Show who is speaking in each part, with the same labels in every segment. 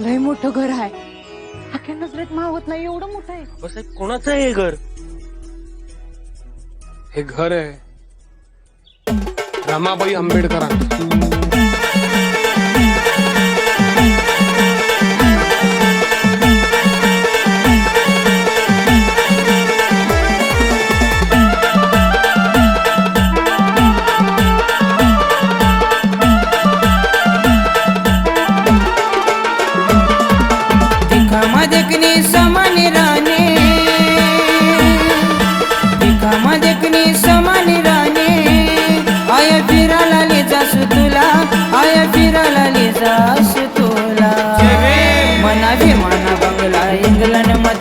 Speaker 1: लय मोठं घर आहे. अख्या नजरेत मावत नाही एवढं मोठं आहे.
Speaker 2: साहेब कोणाचं आहे हे घर?
Speaker 3: हे घर आहे. रमाबाई आंबेडकरांचं.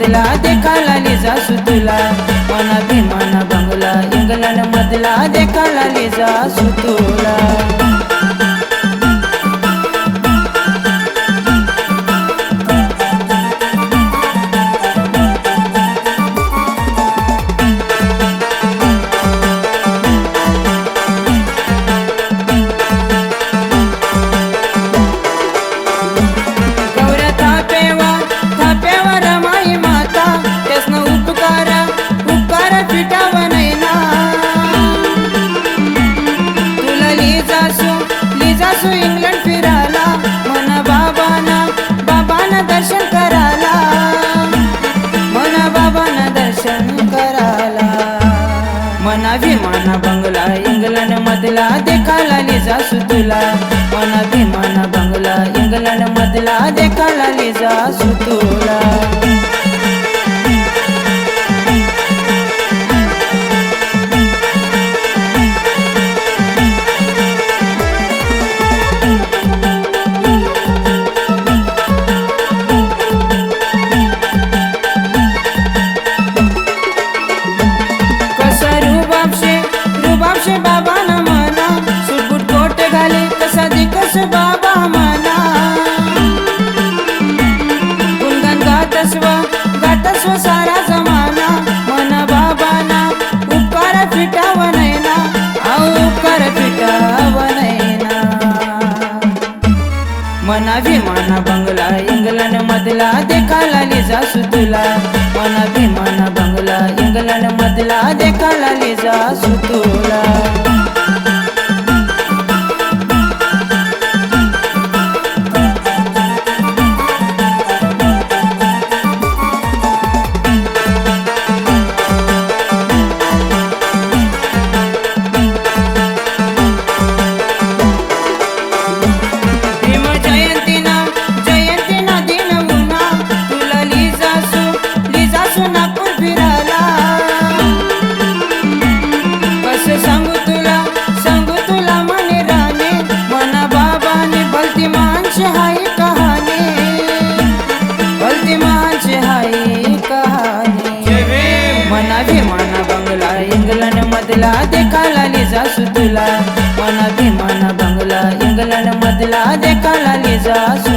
Speaker 4: बंगला देखाला देखायला सुतला. जासू मना भीमाना बंगला इंग्लंड मधला देखायला ले जासू मना विमाना बंगला इंग्लंड मधला देखाला लिजासू सुतुला. मना विमाना बंगला इंग्लंड मधला देखाला लिजासू सुतुला. बाबा म्हणा. गुणगान गातस्व गातस्व सारा जमाना. मना बाबाना उपकार फिटाव नैना अहो उपकार फिटाव नैना मना बंगला इंग्लंड मधला देखाला लिजासू तुला मना बंगला इंग्लंड मधला देखाला मधला देखाला लिजा तुला मना भीमाना बंगला इंग्लंड मधला देखाला लिजा लिजासू